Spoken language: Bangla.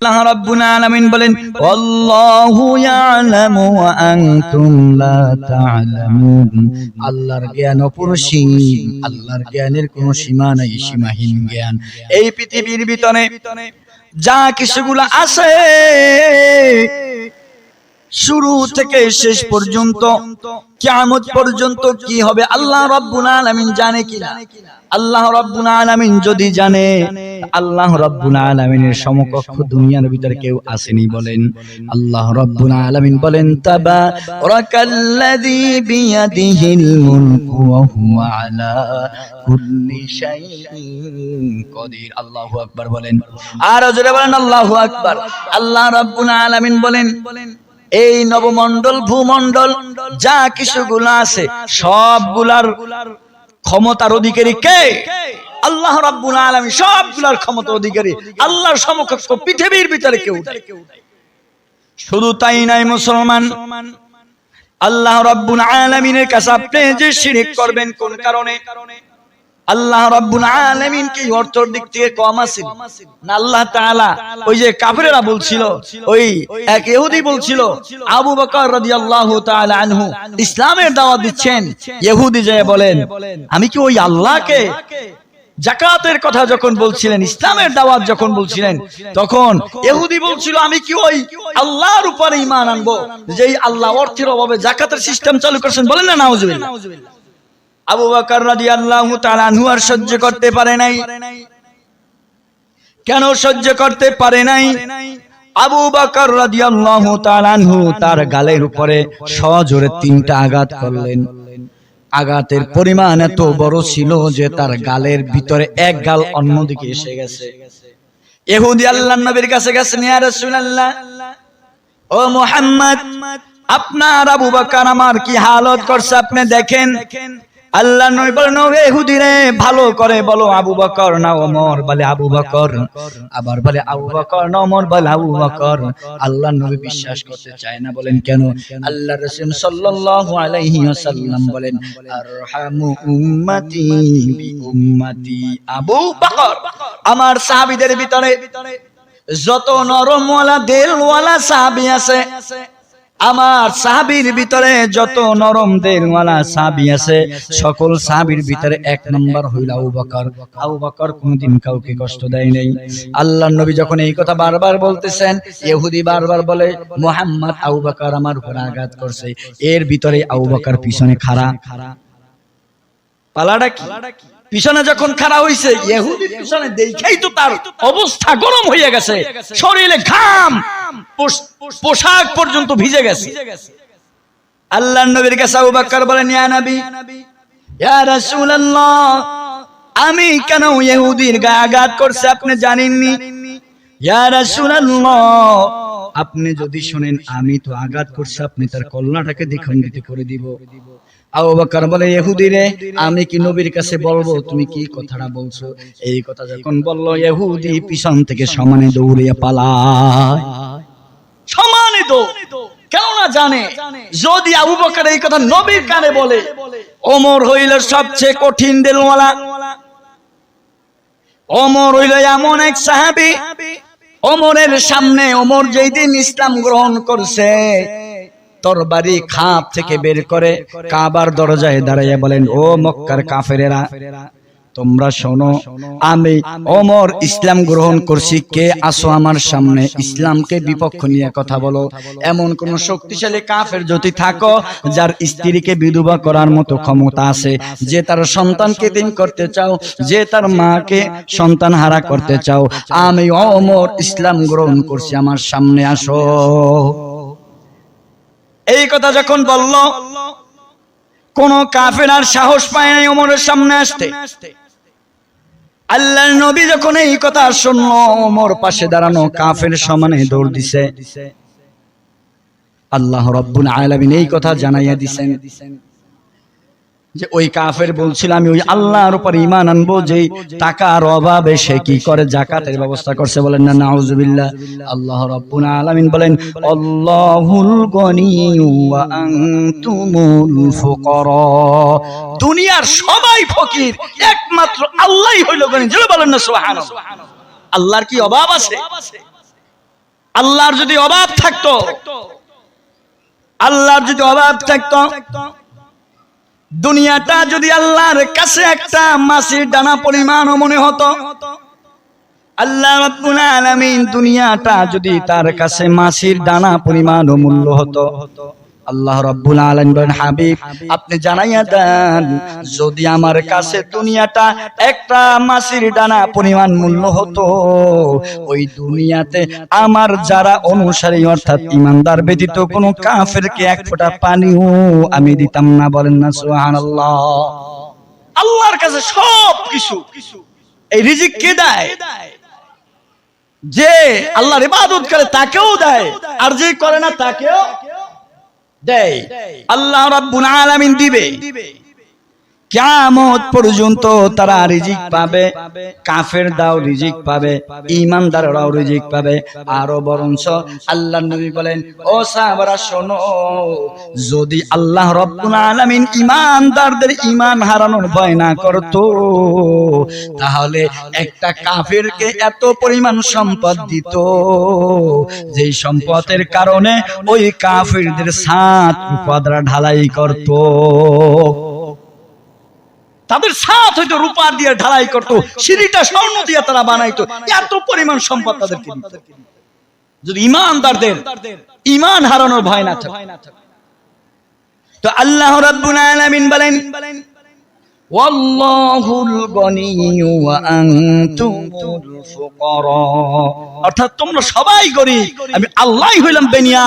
আল্লাহ রাব্বুল আলামিন বলেন, আল্লাহু ইয়ালামু ওয়া আনতুম লা তা'লামুন। আল্লাহর জ্ঞান অপরিসীম, আল্লাহর জ্ঞানের কোনো সীমা নাই, সীমাহীন জ্ঞান। এই পৃথিবীর ভিতরে যা কিছুগুলো আছে শুরু থেকে শেষ পর্যন্ত কিয়ামত পর্যন্ত কি হবে? আল্লাহ রাব্বুল আলামিন জানে কিনা? আল্লাহ রাব্বুল আলামিন যদি জানে আল্লাহ রাব্বুল আলামিনের সমকক্ষ দুনিয়ার ভিতরে কেউ আসেনি বলেন। আল্লাহ রাব্বুল আলামিন বলেন তাবারাকাল্লাযী বিয়াদিহিল মুলকু ওয়া হুয়া আলা কুল্লি শাইইন কদির। আল্লাহু আকবার বলেন। আর জোরে বলেন আল্লাহু আকবার। আল্লাহ রাব্বুল আলামিন বলেন এই নবমণ্ডল, ভূমণ্ডল, যা কিছুগুলো আছে, সবগুলার ক্ষমতার অধিকারী কে? আল্লাহ রাব্বুল আলামিন, সবগুলার ক্ষমতার অধিকারী। আল্লাহর সমকক্ষ পৃথিবীর ভিতরে কেউ। শুধু তাই নাই মুসলমান। আল্লাহ রাব্বুল আলামিনের কাছে আপনি যে শিরিক করবেন, কোন কারণে? আল্লাহ রাব্বুল আলামিন কি অর্থর দিক থেকে কম আছেন? না, আল্লাহ তাআলা ওই যে কাফিরেরা বলছিল, ওই এক ইহুদি বলছিল, আবু বকর রাদিয়াল্লাহু তাআলা আনহু ইসলামের দাওয়াত দিচ্ছেন, ইহুদি যে বলেন, আমি কি ওই আল্লাহকে জাকাতের কথা যখন বলছিলেন, ইসলামের দাওয়াত যখন বলছিলেন, তখন ইহুদি বলছিল, আমি কি ওই আল্লাহর উপরে ঈমান আনব? যেই আল্লাহ অর্থের অভাবে জাকাতের সিস্টেম চালু করছেন, বলেন না, নাউজুবিল্লাহ। আবু বকর রাদিয়াল্লাহু তাআলা আনহু আর সহ্য করতে পারে নাই। কেন সহ্য করতে পারে নাই? আবু বকর রাদিয়াল্লাহু তাআলা আনহু তার গালের উপরে সজোরে তিনটা আঘাত করলেন। আঘাতের পরিমাণ এত বড় ছিল যে তার গালের ভিতরে এক গাল অন্যদিকে এসে গেছে। ইহুদি আল্লাহর নবীর কাছে গেছেন, ইয়া রাসূলুল্লাহ, ও মুহাম্মদ, আপনার আবু বকর আমার কি হালত করছে আপনি দেখেন? আল্লাহ নবী বলেন ও ইহুদি রে ভালো করে বলো আবু বকর, না ওমর বলে আবু বকর। আবার বলে, আবু বকর, না ওমর বলে আবু বকর। আল্লাহ নবী বিশ্বাস করতে চায় না, বলেন কেন? আল্লাহ রাসূল সাল্লাল্লাহু আলাইহি ওয়াসাল্লাম বলেন, আরহামু উম্মতি বি উম্মতি আবু বকর। আমার সাহাবীদের ভিতরে যত নরমওয়ালা, দেলওয়ালা সাহাবী আছে আমার সাহাবীর ভিতরে যত নরম দেলওয়ালা সাহাবী আছে, সকল সাহাবীর ভিতরে এক নম্বর হইল আবু বকর। আবু বকর কোনদিন কাউকে কষ্ট দেয় নাই। আল্লাহর নবী যখন এই কথা বারবার বলতেছেন, ইহুদি বারবার বলে, মুহাম্মদ আবু বকর আমার উপর আঘাত করছে। এর ভিতরে আবু বকর পিছনে খাড়া। পালাটা কি? পিছনে যখন খাড়া হইছে ইহুদি পিছনে দেখাই তো তার অবস্থা গরম হয়ে গেছে। শরীরে ঘাম। পোশাক পর্যন্ত ভিজে গেছে। আল্লাহ নবীর কাছে আবু নবী, ইয়া রাসূলুল্লাহ, আমি কেন ইহুদির গায়ে আঘাত করছে আপনি জানেননি? ইয়া রাসূলুল্লাহ, আপনি যদি শুনেন, আমি তো আঘাত করছি, আপনি তার কল্যাণটাকে দ্বিখণ্ডিত করে দিব। আবু বকর বলে আমি কি নবীর কাছে বলব? তুমি কি কথাটা বলছো? এই কথা যখন বলল, ইহুদি পিছন থেকে সমানে দৌড়িয়ে পালায়। সমানে দৌড় কেন না জানে, যদি আবু বকর এই কথা নবীর কানে বলে, ওমর হইল সবচেয়ে কঠিন দিলওয়ালা। ওমর হইল এমন এক সাহাবী, ওমরের সামনে ওমর যেই দিন ইসলাম গ্রহণ করছে তরবারি খাপ থেকে বের করে কাবার দরজায় দাঁড়াইয়া বলেন, ও মক্কার কাফেরেরা তোমরা শোনো, আমি ওমর ইসলাম গ্রহণ করছি। কে আসো আমার সামনে? ইসলামকে বিপক্ষ নিয়ে কথা বলো। এমন কোন শক্তিশালী কাফের যদি থাকো, যার স্ত্রীকে বিধবা করার মতো ক্ষমতা আছে, যে তার সন্তানকে দিন করতে চাও, যে তার মাকে সন্তান হারা করতে চাও, আমি ওমর ইসলাম গ্রহণ করছি আমার সামনে, আসো। এই কথা যখন বলল, কোন কাফের আর সাহস পায় নাই ওমরের সামনে আসতে। আল্লাহর নবী যখন এই কথা শুনলো, ওমর পাশে দাঁড়ানো কাফের সমানে দৌড় দিছে। আল্লাহ রব্বুল আলামিন এই কথা জানাইয়া দিছেন। যে ওই কাফের বলছিল, আমি ওই আল্লাহর উপর ইমান আনব, যে টাকার অভাবে সে কি করে জাকাতের ব্যবস্থা করছে? বলেন, না, নাউজুবিল্লাহ, আল্লাহ রাব্বুল আলামিন বলেন, আল্লাহুল গনিয়্যু ওয়া আনতুমুল ফুকারা। দুনিয়ার সবাই ফকির, একমাত্র আল্লাহই হইল গনি। জোরে বলেন না, সুবহানাল্লাহ। আল্লাহর কি অভাব আছে? আল্লাহর যদি অভাব থাকতো, আল্লাহর যদি অভাব থাকতো দুনিয়াটা যদি আল্লাহর কাছে একটা মাসির ডানা পরিমাণ মনে হতো, আল্লাহ রাব্বুল আলামিন দুনিয়াটা যদি তার কাছে মাসির ডানা পরিমাণ মূল্য হতো। আল্লাহ রাব্বুল আলামিন বলেন হাবিব আপনি জানাইয়া দেন যদি আমার কাছে দুনিয়াটা একটা মাসির দানা পরিমাণ মূল্য হতো ওই দুনিয়াতে আমার যারা অনুসারী অর্থাৎ ইমানদার ব্যতীত কোনো কাফেরকে এক ফোঁটা পানিও আমি দিতাম না। বলেন না সুবহানাল্লাহ। আল্লাহর কাছে সব কিছু। এই রিজিক কে দেয়? যে আল্লাহর ইবাদত করে তাকেও দেয় আর যে করে না তাকেও দেয়। আল্লাহ রাব্বুল আলামিন দিবে। কিয়ামত পর্যন্ত তারা রিজিক পাবে, কাফের দাও রিজিক পাবে ইমানদাররাও রিজিক পাবে। আরও বরঞ্চ আল্লাহর নবী বলেন, ও সাহাবারা, শোনো, যদি আল্লাহ রব্বুল আলামিন ইমানদারদের ইমান হারানোর ভয় না করতো, তাহলে একটা কাফেরকে এত পরিমাণ সম্পদ দিত। যেই সম্পদের কারণে ওই কাফেরদের সাত রূপাদ্রা ঢালাই করতো। তাদের সাথ হয়তো রূপা দিয়ে ঢালাই করতো, সিঁড়িটা স্বর্ণ দিয়ে তারা বানাইতো। এত পরিমাণ সম্পদ তাদেরকে দিত। যদি ইমানদারদের, ইমান হারানোর ভয় না থাকে। তো আল্লাহ রাব্বুল আলামিন বলেন, ওয়াল্লাহুল গনিয়্যু ওয়া আনতুমুল ফুকারা। অর্থাৎ তোমরা সবাই গরিব, আমি আল্লাহই হইলাম বেনিয়া